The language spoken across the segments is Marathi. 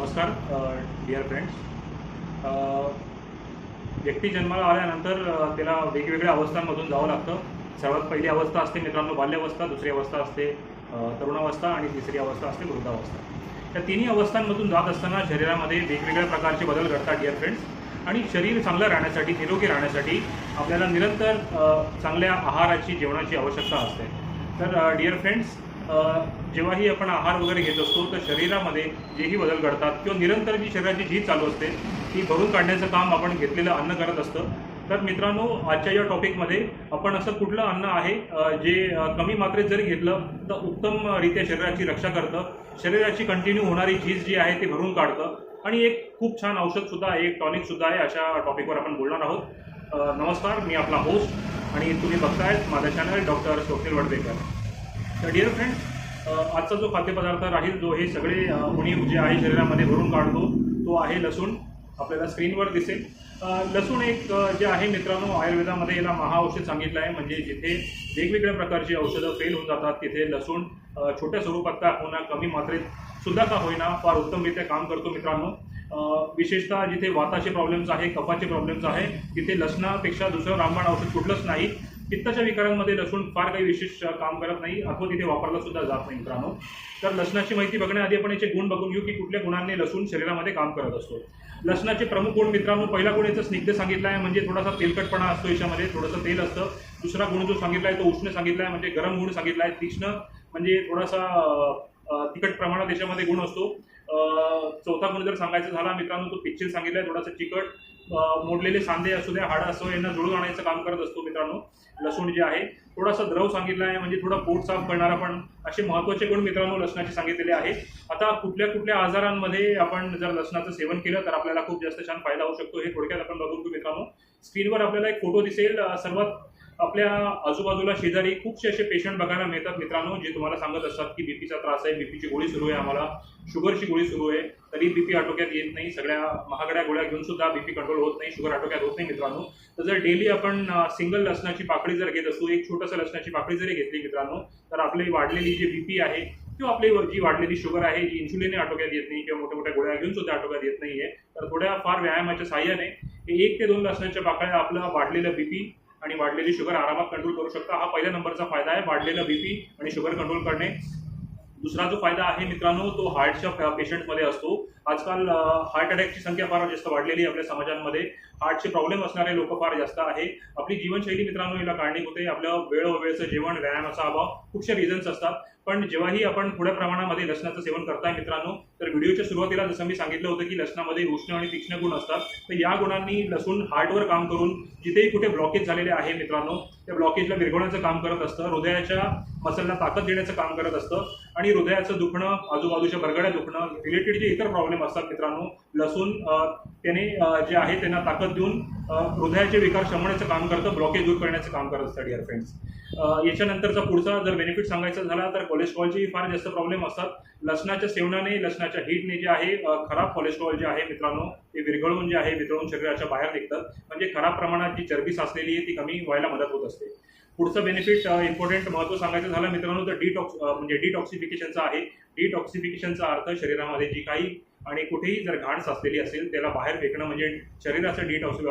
नमस्कार डिअर फ्रेंड्स व्यक्ती जन्माला आल्यानंतर त्याला वेगवेगळ्या अवस्थांमधून जावं लागतं. सर्वात पहिली अवस्था असते मित्रांनो बाल्यावस्था दुसरी अवस्था असते तरुणावस्था आणि तिसरी अवस्था असते वृद्धावस्था. या तिन्ही अवस्थांमधून जात असताना शरीरामध्ये वेगवेगळ्या प्रकारचे बदल घडतात डिअर फ्रेंड्स आणि शरीर चांगलं राहण्यासाठी निरोगी राहण्यासाठी आपल्याला निरंतर चांगल्या आहाराची जेवणाची आवश्यकता असते. तर डिअर फ्रेंड्स जेव्हाही आपण आहार वगैरे घेत असतो तर शरीरामध्ये जेही बदल घडतात किंवा निरंतर जी शरीराची झीज चालू असते ती भरून काढण्याचं काम आपण घेतलेलं अन्न करत असतं. तर मित्रांनो आजच्या या टॉपिकमध्ये आपण असं कुठलं अन्न आहे जे कमी मात्रेत जरी घेतलं तर उत्तमरित्या शरीराची रक्षा करतं. शरीराची कंटिन्यू होणारी झीज जी आहे ती भरून काढतं. आणि एक खूप छान औषधसुद्धा आहे एक टॉनिकसुद्धा आहे अशा टॉपिकवर आपण बोलणार आहोत. नमस्कार मी आपला होस्ट आणि तुम्ही बघतायत माझा चॅनल डॉक्टर स्वप्नील वडदेकर तर डिअर फ्रेंड्स आजचा जो खाद्यपदार्थ राहील जो हे सगळे उणी उणीव जे आहे शरीरामध्ये भरून काढतो तो आहे लसूण. आपल्याला स्क्रीनवर दिसेल. लसूण एक जे आहे मित्रांनो आयुर्वेदामध्ये याला महाऔषध सांगितलं आहे. म्हणजे जिथे वेगवेगळ्या प्रकारची औषधं फेल होऊन जातात तिथे लसूण छोट्या स्वरूपात का होईना कमी मात्रेत सुद्धा का होईना फार उत्तमरित्या काम करतो मित्रांनो. विशेषतः जिथे वाताचे प्रॉब्लेम्स आहे कफाचे प्रॉब्लेम्स आहे तिथे लसणापेक्षा दुसरं रामबाण औषध कुठलंच नाही. पित्ताच्या विकारांमध्ये लसूण फार काही विशेष काम करत नाही. अथवा तिथे वापरला सुद्धा जात नाही मित्रांनो. तर लसणाची माहिती बघण्याआधी आपण याचे गुण बघून घेऊ की कुठल्या गुणांनी लसूण शरीरामध्ये काम करत असतो. लसणाचे प्रमुख गुण मित्रांनो पहिला गुण याचा स्निग्ध सांगितलं आहे म्हणजे थोडासा तेलकटपणा असतो याच्यामध्ये थोडंसं तेल असतं. दुसरा गुण जो सांगितला आहे तो उष्ण सांगितला आहे म्हणजे गरम गुण सांगितला आहे तीक्ष्ण म्हणजे थोडासा तिखट प्रमाणात याच्यामध्ये गुण असतो. चौथा गुण जर सांगायचा झाला मित्रांनो तो पिक्चर सांगितला आहे थोडासा चिकट मोडलेले सांधे असू द्या हाडं असो यांना जुळून आणायचं काम करत असतो मित्रांनो. लसूण जे आहे थोडासा द्रव सांगितला आहे म्हणजे थोडा पोट साफ करणारा पण असे महत्त्वाचे गुण मित्रांनो लसणाचे सांगितलेले आहे. आता कुठल्या कुठल्या आजारांमध्ये आपण जर लसणाचं सेवन केलं तर आपल्याला खूप जास्त छान फायदा होऊ शकतो. हे थोडक्यात आपण बघून घेऊ मित्रांनो. स्क्रीनवर आपल्याला एक फोटो दिसेल. सर्वात आपल्या आजूबाजूला शेजारी खूपसे असे पेशंट बघायला मिळतात मित्रांनो जे तुम्हाला सांगत असतात की बीपीचा त्रास आहे बीपीची गोळी सुरू आहे आम्हाला. शुगरची गोळी सुरू आहे. तरी बीपी आटोक्यात येत नाही. सगळ्या महागड्या गोळ्या घेऊन सुद्धा बीपी कंट्रोल होत नाही. शुगर आटोक्यात होत नाही मित्रांनो. तर जर डेली आपण सिंगल लसणाची पाकळी जर घेत असू एक छोटंसं लसणाची पाकळी जरी घेतली मित्रांनो तर आपली वाढलेली जी बीपी आहे किंवा आपली जी वाढलेली शुगर आहे जी इन्सुलिन आटोक्यात येत नाही किंवा मोठ्या मोठ्या गोळ्या घेऊन सुद्धा आटोक्यात येत नाहीये. तर थोड्या फार व्यायामाच्या साह्याने एक ते दोन लसणाच्या पाकळ्या आपलं वाढलेलं बीपी आणि वाढलेली शुगर आरामात कंट्रोल करू शकता. हा पहिल्या नंबरचा फायदा आहे. वाढलेलं बीपी आणि शुगर कंट्रोल करणे. दुसरा जो फायदा आहे मित्रांनो तो हार्टच्या पेशंटमध्ये असतो. आजकाल हार्ट अटॅकची संख्या फार जास्त वाढलेली आहे आपल्या समाजांमध्ये. हार्टचे प्रॉब्लेम असणारे लोक फार जास्त आहे. आपली जीवनशैली मित्रांनो याला कारणीभूत आहे. आपलं वेळोवेळचं जेवण व्यायामाचा अभाव खूपशे रिझन्स असतात. पण जेव्हाही आपण थोड्या प्रमाणामध्ये लसणाचं सेवन करताय मित्रांनो तर व्हिडिओच्या सुरुवातीला जसं मी सांगितलं होतं की लसणामध्ये उष्ण आणि तीक्ष्ण गुण असतात. तर या गुणांनी लसूण हार्टवर काम करून जिथेही कुठे ब्लॉकेज झालेले आहे मित्रांनो त्या ब्लॉकेजला विरघळण्याचं काम करत असतं. हृदयाच्या मसलला ताकद देण्याचं काम करत असतं. आणि हृदयाचं दुखणं आजूबाजूच्या बरगड्या दुखणं रिलेटेड जे इतर प्रॉब्लेम असतात मित्रांनो लसूण त्याने जे आहे त्यांना ताकद देऊन हृदयाचे विकार शमवण्याचं काम करतं ब्लॉकेज दूर करण्याचं काम करत असतं डिअर फ्रेंड्स याच्यानंतरचा पुढचा जर बेनिफिट सांगायचा झाला तर कोलेस्ट्रॉलचे फार जास्त प्रॉब्लेम असतात. लसणाच्या सेवनाने लसणाच्या हीटने जे आहे खराब कोलेस्ट्रॉल जे आहे मित्रांनो ते विरघळून जे आहे वितळून शरीराच्या बाहेर निघतात म्हणजे खराब प्रमाणात जी चरबी साचलेली आहे ती कमी व्हायला मदत होत असते. पुढचं बेनिफिट इम्पॉर्टंट महत्त्व सांगायचं झालं मित्रांनो तर डिटॉक्स म्हणजे डिटॉक्सिफिकेशनचा आहे. डिटॉक्सिफिकेशनचा अर्थ शरीरामध्ये जी काही आणि कुठेही जर घाण साचलेली असेल त्याला बाहेर फेकणं म्हणजे शरीराचं डिटॉक्सि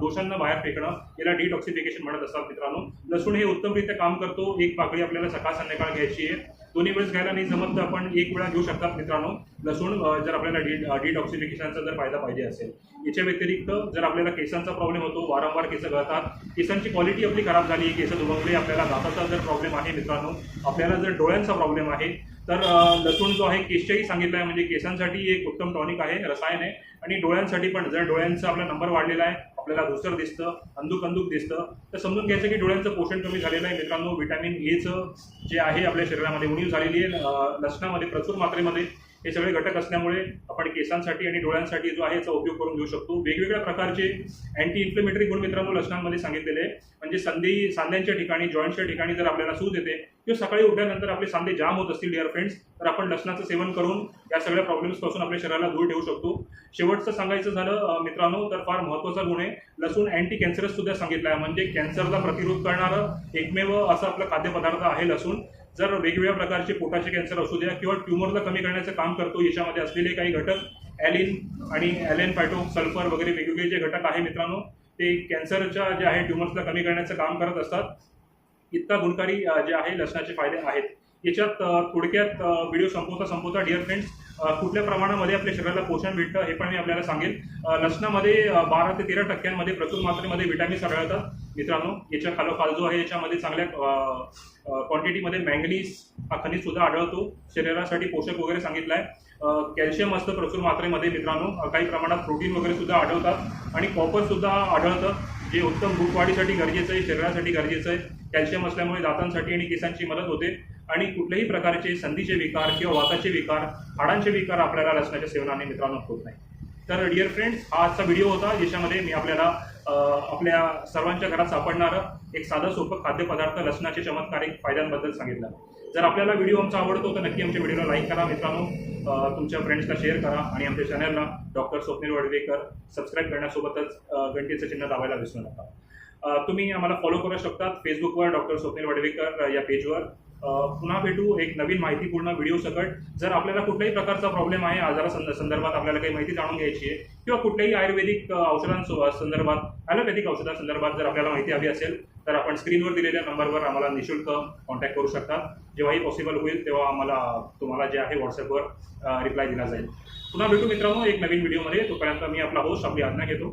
दोषांना बाहेर फेकणं याला डिटॉक्सिफिकेशन म्हणत असतात मित्रांनो. लसूण हे उत्तमरित्या काम करतो. एक पाकळी आपल्याला सकाळ संध्याकाळ घ्यायची आहे. दोन्ही वेळेस घ्यायला नाही जमत तर आपण एक वेळा घेऊ शकतात मित्रांनो. लसूण जर आपल्याला डी डिटॉक्सिफिकेशनचा जर फायदा पाहिजे असेल. याच्या व्यतिरिक्त जर आपल्याला केसांचा प्रॉब्लेम होतो वारंवार केस गळतात केसांची क्वालिटी आपली खराब झाली केस दुभंगले आपल्याला दाताचा जर प्रॉब्लेम आहे मित्रांनो आपल्याला जर डोळ्यांचा प्रॉब्लेम आहे तर लसूण जो आहे केसच्याही सांगितलं आहे. म्हणजे केसांसाठी एक उत्तम टॉनिक आहे रसायन आहे. आणि डोळ्यांसाठी पण जर डोळ्यांचा आपला नंबर वाढलेला आहे आपल्याला धुसर दिसतं अंधुक अंधुक दिसतं तर समजून घ्यायचं की डोळ्यांचं पोषण कमी झालेलं आहे. मित्रांनो व्हिटॅमिन एचं जे आहे आपल्या शरीरामध्ये उणीव झालेली आहे. लसणामध्ये प्रचूर मात्रेमध्ये हे सगळे घटक असल्यामुळे आपण केसांसाठी आणि डोळ्यांसाठी जो आहे याचा उपयोग करून घेऊ शकतो. वेगवेगळ्या प्रकारचे अँटी इन्फ्लेमेटरी गुण मित्रांनो लसणांमध्ये सांगितलेले आहे. म्हणजे संधी सांध्यांच्या ठिकाणी जॉईंटच्या ठिकाणी जर आपल्याला सूज येते किंवा सकाळी उठल्यानंतर आपले सांधे जाम होत असतील डिअर फ्रेंड्स तर आपण लसणाचं सेवन करून या सगळ्या प्रॉब्लेम्सपासून आपल्या शरीराला दूर ठेवू शकतो. शेवटचं सांगायचं झालं मित्रांनो तर फार महत्त्वाचा गुण आहे. लसूण अँटी कॅन्सरस सुद्धा सांगितलं आहे म्हणजे कॅन्सरला प्रतिरोध करणारं एकमेव असं आपलं खाद्यपदार्थ आहे लसूण. जर वेगवेगळ्या प्रकारचे पोटाचे कॅन्सर असू द्या किंवा ट्युमरला कमी करण्याचं काम करतो याच्यामध्ये असलेले काही घटक ॲलिन आणि ॲलेन पायटो सल्फर वगैरे वेगवेगळे जे घटक आहे मित्रांनो ते कॅन्सरच्या जे आहे ट्युमर्सला कमी करण्याचं काम करत असतात. इतका गुणकारी जे आहे लसणाचे फायदे आहेत. याच्यात थोडक्यात व्हिडिओ संपवता संपवता डिअर फ्रेंड्स कुठल्या प्रमाणामध्ये आपल्या शरीराला पोषण भेटतं हे पण मी आपल्याला सांगेल लसणामध्ये बारा ते तेरा टक्क्यांमध्ये प्रचूर मात्रेमध्ये विटॅमिन्स आढळतात मित्रांनो याच्या खालोखाल जो आहे याच्यामध्ये चांगल्या क्वांटिटीमध्ये मँगनीज हा खनिज सुद्धा आढळतो. शरीरासाठी पोषक वगैरे सांगितलं आहे कॅल्शियम असतं प्रचूर मात्रेमध्ये मित्रांनो. काही प्रमाणात प्रोटीन वगैरे सुद्धा आढळतात. आणि कॉपर सुद्धा आढळतं. जे उत्तम भूकवाढीसाठी गरजेचं आहे शरीरासाठी गरजेचं आहे. कॅल्शियम असल्यामुळे दातांसाठी आणि केसांची मदत होते. आणि कुठल्याही प्रकारचे संधीचे विकार किंवा वाताचे विकार हाडांचे विकार आपल्याला लसणाच्या सेवनाने मित्रांनो होत नाही. तर डिअर फ्रेंड्स हा आजचा व्हिडिओ होता. ज्याच्यामध्ये मी आपल्याला आपल्या सर्वांच्या घरात सापडणारं एक साधं सोपं खाद्यपदार्थ लसणाचे चमत्कारिक फायद्यांबद्दल सांगितलं. जर आपल्याला व्हिडिओ आमचा आवडतो तर नक्की आमच्या व्हिडिओला लाईक करा मित्रांनो. तुमच्या फ्रेंड्सला शेअर करा आणि आमच्या चॅनलला डॉक्टर स्वप्नील वडवेकर सबस्क्राईब करण्यासोबतच घंटेचं चिन्ह दाबायला विसरू नका. तुम्ही आम्हाला फॉलो करू शकता फेसबुकवर डॉक्टर स्वप्नील वडवेकर या पेजवर पुन्हा भेटू एक नवीन माहितीपूर्ण व्हिडिओ सकट. जर आपल्याला कुठल्याही प्रकारचा प्रॉब्लेम आहे आजारा संद- संदर्भात आपल्याला काही माहिती जाणून घ्यायची आहे किंवा कुठल्याही आयुर्वेदिक औषधांसो संदर्भात ॲलोपॅथिक औषधांसंदर्भात जर आपल्याला माहिती हवी असेल तर आपण स्क्रीनवर दिलेल्या नंबरवर आम्हाला निशुल्क कॉन्टॅक्ट करू शकता. जेव्हाही पॉसिबल होईल तेव्हा आम्हाला तुम्हाला जे आहे व्हॉट्सअपवर रिप्लाय दिला जाईल. पुन्हा भेटू मित्रांनो एक नवीन व्हिडिओमध्ये तोपर्यंत मी आपला होस्ट आपली आज्ञा घेतो.